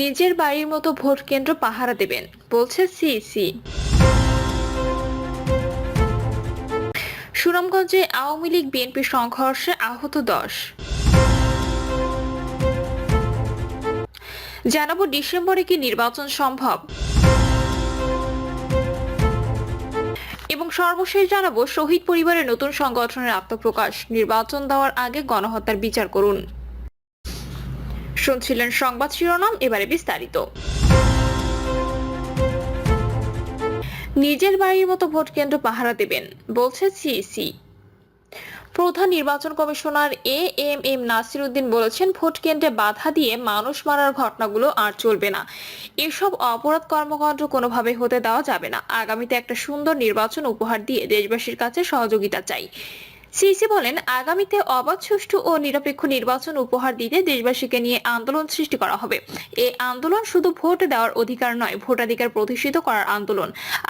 নিজের বাড়ির মতো ভোট কেন্দ্র পাহারা দেবেন, বলছে সিইসি সুনামগঞ্জে আওয়ামী লীগ, বিএনপি সংঘর্ষে আহত দশ। জানাব ডিসেম্বরে কি নির্বাচন সম্ভব? এবং সর্বশেষ জানাব, শহীদ পরিবারের নতুন সংগঠনের আত্মপ্রকাশ, নির্বাচন দেওয়ার আগে গণহত্যার বিচার করুন। শুনছিলেন সংবাদ শিরোনাম, এবারে বিস্তারিত। নিজের বাড়ির মতো ভোট কেন্দ্র পাহারা দেবেন, বলছে সিইসি। প্রধান নির্বাচন commissioner A M M Nasir Uddin বলেছেন, ভোট কেন্দ্রে বাধা দিয়ে মানুষ মারার ঘটনাগুলো আর চলবে না। এসব অপরাধ কর্মকাণ্ড কোনোভাবে হতে দেওয়া যাবে না। আগামীতে একটা সুন্দর নির্বাচন উপহার দিয়ে দেশবাসীর কাছে সহযোগিতা চাই। সিসি বলেন, আগামীতে অবাধ, সুষ্ঠু ও নিরপেক্ষ নির্বাচন উপহার দিতে দেশবাসীকে নিয়ে আন্দোলন সৃষ্টি করা হবে। এই আন্দোলন শুধু ভোট দেওয়ার অধিকার নয়, ভোটাধিকার প্রতিষ্ঠিত করার আন্দোলন।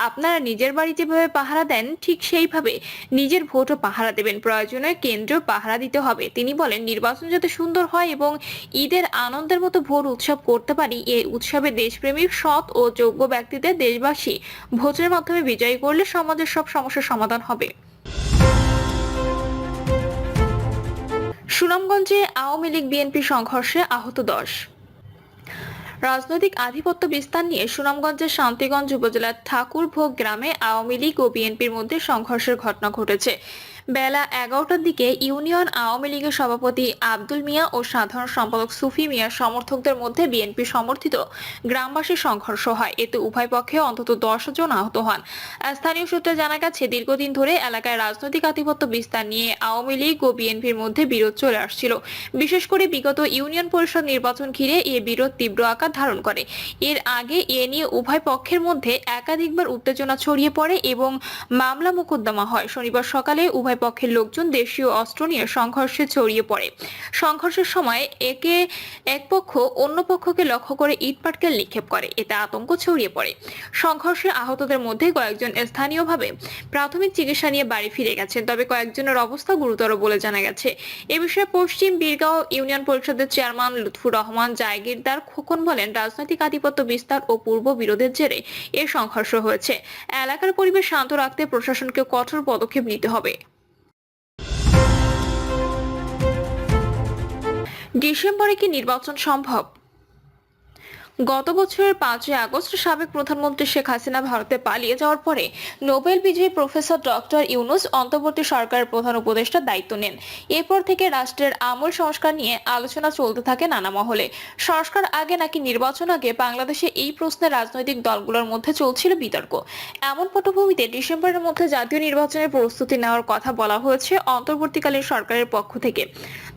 আপনারা নিজের বাড়ি যেভাবে পাহারা দেন, ঠিক সেইভাবে নিজের ভোটও পাহারা দেবেন। প্রয়োজনে কেন্দ্র পাহারা দিতে হবে। তিনি বলেন, নির্বাচন যাতে সুন্দর হয় এবং ঈদের আনন্দের মতো ভোট উৎসব করতে পারি এই উৎসবে দেশপ্রেমিক, সৎ ও যোগ্য ব্যক্তিদের দেশবাসী ভোটের মাধ্যমে বিজয়ী করলে সমাজের সব সমস্যার সমাধান হবে। সুনামগঞ্জে আওয়ামী লীগ বিএনপি সংঘর্ষে আহত দশ। রাজনৈতিক আধিপত্য বিস্তার নিয়ে সুনামগঞ্জের শান্তিগঞ্জ উপজেলার ঠাকুরভোগ গ্রামে আওয়ামী লীগ ও বিএনপির মধ্যে সংঘর্ষের ঘটনা ঘটেছে। বেলা এগারোটার দিকে ইউনিয়ন আওয়ামী লীগের সভাপতি আব্দুল মিয়া ও সাধারণ সম্পাদক সুফি মিয়ার সমর্থকদের মধ্যে বিএনপি সমর্থিত গ্রামবাসী সংঘর্ষ হয়। এতে উভয় পক্ষে অন্তত দশ জন আহত হন। স্থানীয় সূত্রে জানা গেছে, দীর্ঘদিন ধরে এলাকায় রাজনৈতিক আধিপত্য বিস্তার নিয়ে আওয়ামী লীগ ও বিএনপির মধ্যে বিরোধ চলে আসছিল। বিশেষ করে বিগত ইউনিয়ন পরিষদ নির্বাচন ঘিরে এ বিরোধ তীব্র আকার ধারণ করে। এর আগে এ নিয়ে উভয় পক্ষের মধ্যে একাধিকবার উত্তেজনা ছড়িয়ে পড়ে এবং মামলা মোকদ্দমা হয়। শনিবার সকালে উভয় পক্ষের লোকজন দেশীয় অস্ত্র নিয়ে সংঘর্ষে ছড়িয়ে পড়ে। সংঘর্ষের সময় একে এক পক্ষ অন্য পক্ষকে লক্ষ্য করে ইট পাটকেল নিক্ষেপ করে। এতে আতঙ্ক ছড়িয়ে পড়ে। সংঘর্ষে আহতদের মধ্যে কয়েকজন স্থানীয়ভাবে প্রাথমিক চিকিৎসা নিয়ে বাড়ি ফিরে গেছেন, তবে কয়েকজনের অবস্থা গুরুতর বলে জানা গেছে। এ বিষয়ে পশ্চিম বীরগাঁও ইউনিয়ন পরিষদের চেয়ারম্যান লুৎফুর রহমান, জায়গিরদার খোকন বলেন, রাজনৈতিক আধিপত্য বিস্তার ও পূর্ব বিরোধের জেরে এ সংঘর্ষ হয়েছে। এলাকার পরিবেশ শান্ত রাখতে প্রশাসনকে কঠোর পদক্ষেপ নিতে হবে। ডিসেম্বরে কি নির্বাচন সম্ভব? গত বছরের পাঁচই আগস্ট সাবেক প্রধানমন্ত্রী শেখ হাসিনা ভারতে পালিয়ে যাওয়ার পরে নোবেল বিজয়ী প্রফেসর ডক্টর ইউনুস অন্তর্বর্তী সরকারের প্রধান উপদেষ্টার দায়িত্ব নেন। এরপর থেকে রাষ্ট্রের আমূল সংস্কার নিয়ে আলোচনা চলতে থাকে নানা মহলে। সংস্কার আগে নাকি নির্বাচন আগে বাংলাদেশে এই প্রশ্নে রাজনৈতিক দলগুলোর মধ্যে চলছিল বিতর্ক। এমন পটভূমিতে ডিসেম্বরের মধ্যে জাতীয় নির্বাচনের প্রস্তুতি নেওয়ার কথা বলা হয়েছে অন্তর্বর্তীকালীন সরকারের পক্ষ থেকে।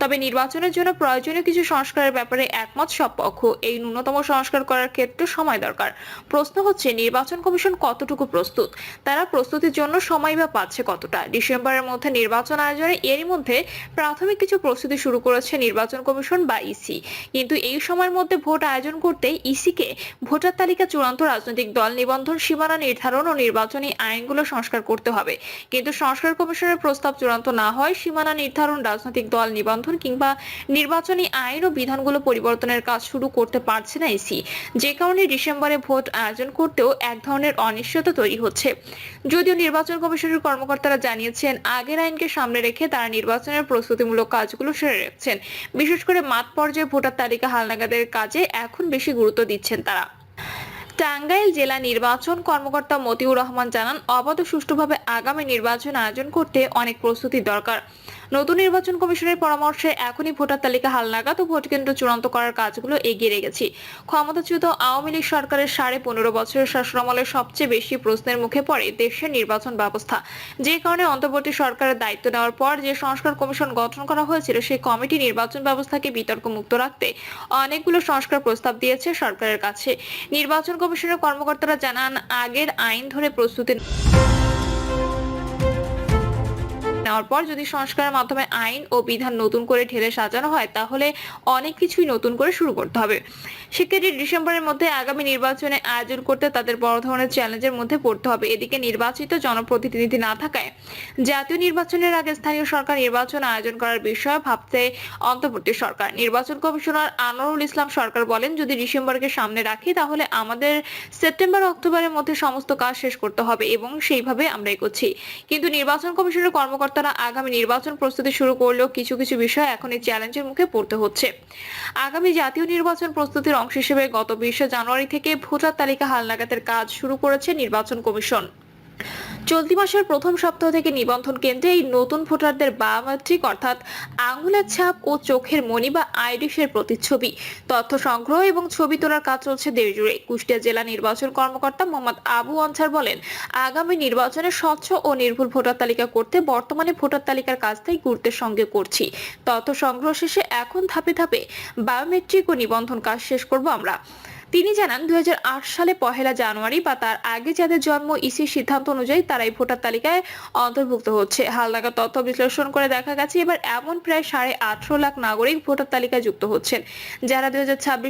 তবে নির্বাচনের জন্য প্রয়োজনীয় কিছু সংস্কারের ব্যাপারে একমত সব পক্ষ। এই ন্যূনতম সংস্কার করার ক্ষেত্রে সময় দরকার। প্রশ্ন হচ্ছে, নির্বাচন কমিশন কতটুকু প্রস্তুত? তারা প্রস্তুতির জন্য সময় বা পাচ্ছে কতটা? ডিসেম্বরের মধ্যে নির্বাচন আয়োজনে এরই মধ্যে প্রাথমিক কিছু প্রস্তুতি শুরু করেছে নির্বাচন কমিশন বা ইসি। কিন্তু এই সময়ের মধ্যে ভোট আয়োজন করতে ইসিকে ভোটার তালিকা চূড়ান্ত রাজনৈতিক দল নিবন্ধন সীমানা নির্ধারণ ও নির্বাচনী আইনগুলো সংস্কার করতে হবে। কিন্তু সংস্কার কমিশনের প্রস্তাব চূড়ান্ত না হয় সীমানা নির্ধারণ রাজনৈতিক দল নিবন্ধন কিংবা নির্বাচনী আইন ও বিধানগুলো পরিবর্তনের কাজ শুরু করতে পারছে না ইসি। যে কারণে ডিসেম্বরে ভোট আয়োজন করতেও এক ধরনের অনিশ্চয়তা তৈরি হচ্ছে। যদিও নির্বাচন কমিশনের কর্মকর্তারা জানিয়েছেন, আগের আইনকে সামনে রেখে তারা নির্বাচনের প্রস্তুতিমূলক কাজগুলো সেরে রাখছেন। বিশেষ করে মাঠ পর্যায়ে ভোটার তালিকা হালনাগাদের কাজে এখন বেশি গুরুত্ব দিচ্ছেন তারা। টাঙ্গাইল জেলা নির্বাচন কর্মকর্তা মতিউর রহমান জানান, অবাধ সুষ্ঠুভাবে আগামী নির্বাচন আয়োজন করতে অনেক প্রস্তুতি দরকার। নতুন নির্বাচন কমিশনের পরামর্শে এখনই ভোটার তালিকা হালনাগাদ ও ভোট কেন্দ্র চূড়ান্ত করার কাজগুলো এগিয়ে রেখেছি। ক্ষমতাচ্যুত আওয়ামী লীগ সরকারের সাড়ে পনেরো বছরের শাসনামলে সবচেয়ে বেশি প্রশ্নের মুখে পড়ে দেশের নির্বাচন ব্যবস্থা। যে কারণে অন্তর্বর্তী সরকারের দায়িত্ব নেওয়ার পর যে সংস্কার কমিশন গঠন করা হয়েছিল সেই কমিটি নির্বাচন ব্যবস্থাকে বিতর্ক মুক্ত রাখতে অনেকগুলো সংস্কার প্রস্তাব দিয়েছে সরকারের কাছে। নির্বাচন কমিশনের কর্মকর্তারা জানান, আগের আইন ধরে প্রস্তুতি নেওয়ার পর যদি সংস্কারের মাধ্যমে আইন ও বিধান নতুন করে ঢেলে সাজানো হয়, তাহলে অনেক কিছুই নতুন করে শুরু করতে হবে। সেক্ষেত্রে ডিসেম্বরের মধ্যে আগামী নির্বাচনে আয়োজন করতে তাদের বড় ধরনের চ্যালেঞ্জের মধ্যে পড়তে হবে। এদিকে নির্বাচিত জনপ্রতিনিধি না থাকায় জাতীয় নির্বাচনের আগে স্থানীয় সরকার নির্বাচন আয়োজন করার বিষয়ে ভাবতে অন্তর্বর্তী সরকার। নির্বাচন কমিশনার আনোয়ারুল ইসলাম সরকার বলেন, যদি ডিসেম্বরকে সামনে রাখি, তাহলে আমাদের সেপ্টেম্বর, অক্টোবরের মধ্যে সমস্ত কাজ শেষ করতে হবে এবং সেইভাবে আমরা এগোচ্ছি। কিন্তু নির্বাচন কমিশনের কর্মকর্তারা আগামী নির্বাচন প্রস্তুতি শুরু করলেও কিছু কিছু বিষয় এখন এই চ্যালেঞ্জের মুখে পড়তে হচ্ছে। আগামী জাতীয় নির্বাচন প্রস্তুতির অংশ হিসেবে গত বিশে জানুয়ারি থেকে ভোটার তালিকা হালনাগাদের কাজ শুরু করেছে নির্বাচন কমিশন। চলতি মাসের প্রথম সপ্তাহ থেকে নিবন্ধন কেন্দ্রে এই নতুন ভোটারদের বায়োমেট্রিক অর্থাৎ আঙুলের ছাপ ও চোখের মণি বা আইরিশের প্রতিচ্ছবি, তথ্য সংগ্রহ এবং ছবি তোলার কাজ চলছে দেশজুড়ে। কুষ্টিয়া জেলা নির্বাচন কর্মকর্তা মোহাম্মদ আবু আনসার বলেন, আগামী নির্বাচনে স্বচ্ছ ও নির্ভুল ভোটার তালিকা করতে বর্তমানে ভোটার তালিকার কাজটাই গুরুত্বের সঙ্গে করছি। তথ্য সংগ্রহ শেষে এখন ধাপে ধাপে বায়োমেট্রিক ও নিবন্ধন কাজ শেষ করব আমরা। তিনি জানান, দুই হাজার আট সালে পহেলা জানুয়ারি বা তার আগে যাদের জন্ম ইসির সিদ্ধান্ত অনুযায়ী তারাই ভোটার তালিকায় অন্তর্ভুক্ত হচ্ছে। হালনাগাদ তথ্য বিশ্লেষণ করে দেখা গেছে, এবার এমন প্রায় সাড়ে আঠারো লাখ নাগরিক ভোটার তালিকায় যুক্ত হচ্ছেন, যারা দুই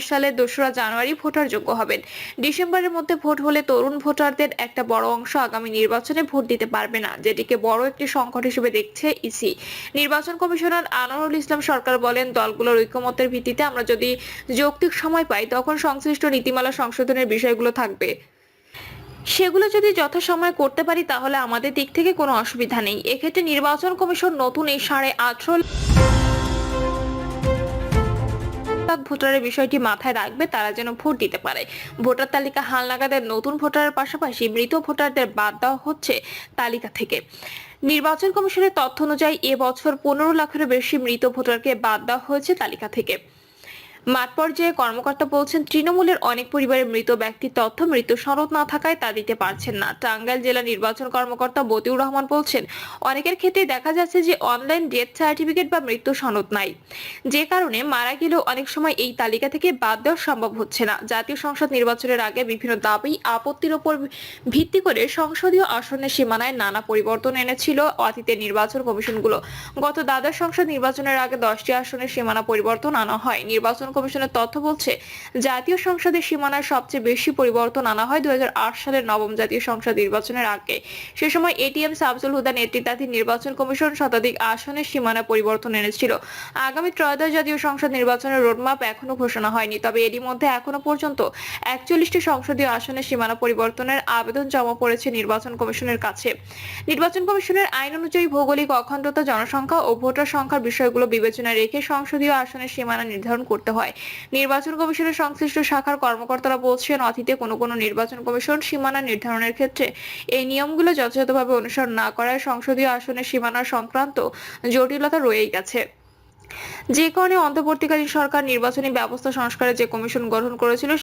সালের দোসরা জানুয়ারি ভোটার যোগ্য হবেন। ডিসেম্বরের মধ্যে ভোট হলে তরুণ ভোটারদের একটা বড় অংশ আগামী নির্বাচনে ভোট দিতে পারবে না, যেটিকে বড় একটি সংকট হিসেবে দেখছে ইসি। নির্বাচন কমিশনার আনোয়ারুল ইসলাম সরকার বলেন, দলগুলোর ঐক্যমতের ভিত্তিতে আমরা যদি যৌক্তিক সময় পাই, তখন সংশ্লিষ্ট নীতিমালা সংশোধনের বিষয়গুলো থাকবে। সেগুলো যদি যথাসময়ে করতে পারি, তাহলে আমাদের দিক থেকে কোনো অসুবিধা নেই। এক্ষেত্রে নির্বাচন কমিশন নতুন এই সাড়ে আঠারো ভোটারের বিষয়টি মাথায় রাখবে, তারা যেন ভোট দিতে পারে। ভোটার তালিকা হালনাগাদের নতুন ভোটারের পাশাপাশি মৃত ভোটারদের বাদ দেওয়া হচ্ছে তালিকা থেকে। নির্বাচন কমিশনের তথ্য অনুযায়ী এবছর পনেরো লাখের বেশি মৃত ভোটারকে বাদ দেওয়া হয়েছে তালিকা থেকে। মাঠ পর্যায়ে কর্মকর্তা বলছেন, তৃণমূলের অনেক পরিবারের মৃত ব্যক্তির তথ্য মৃত্যু সনদ না থাকায় তা দিতে পারছেন না। টাঙ্গাইল জেলা নির্বাচন কর্মকর্তা বতিউর রহমান বলছেন, অনেকের ক্ষেত্রে দেখা যাচ্ছে যে অনলাইন ডেথ সার্টিফিকেট বা মৃত্যু সনদ নাই। যে কারণে মারা গেলেও অনেক সময় এই তালিকা থেকে বাদ দেওয়া সম্ভব হচ্ছে না। জাতীয় সংসদ নির্বাচনের আগে বিভিন্ন দাবি, আপত্তির উপর ভিত্তি করে সংসদীয় আসনের সীমানায় নানা পরিবর্তন এনেছিল অতীতের নির্বাচন কমিশনগুলো। গত দ্বাদশ সংসদ নির্বাচনের আগে দশটি আসনের সীমানা পরিবর্তন আনা হয়। নির্বাচন কমিশনের তথ্য বলছে, জাতীয় সংসদের সীমানায় সবচেয়ে বেশি পরিবর্তন আনা হয় দুই হাজার আট সালের নবম জাতীয় সংসদ নির্বাচনের আগে। সে সময় এটিএম সাবজুল হুদা নেতৃত্বাধীন নির্বাচন কমিশন শতাধিক আসনের সীমানা পরিবর্তন এনেছিল। আগামী ত্রয়োদশ জাতীয় সংসদ নির্বাচনের রোডম্যাপ এখনও ঘোষণা হয়নি, তবে এরই মধ্যে এখনও পর্যন্ত একচল্লিশটি সংসদীয় আসনের সীমানা পরিবর্তনের আবেদন জমা পড়েছে নির্বাচন কমিশনের কাছে। নির্বাচন কমিশনের আইন অনুযায়ী ভৌগোলিক অখণ্ডতা, জনসংখ্যা ও ভোটার সংখ্যার বিষয়গুলো বিবেচনায় রেখে সংসদীয় আসনের সীমানা নির্ধারণ করতে হয়। নির্বাচন কমিশনের সংশ্লিষ্ট শাখার কর্মকর্তারা বলছেন, অতীতে কোনো কোনো নির্বাচন কমিশন সীমানা নির্ধারণের ক্ষেত্রে এই নিয়মগুলো যথাযথভাবে অনুসরণ না করায় সংসদীয় আসনের সীমানা সংক্রান্ত জটিলতা রয়েই গেছে। যে কারণে অন্তর্বর্তীকালীন সরকার নির্বাচনী ব্যবস্থা সংস্কারে যে কমিশন গঠন করেছিল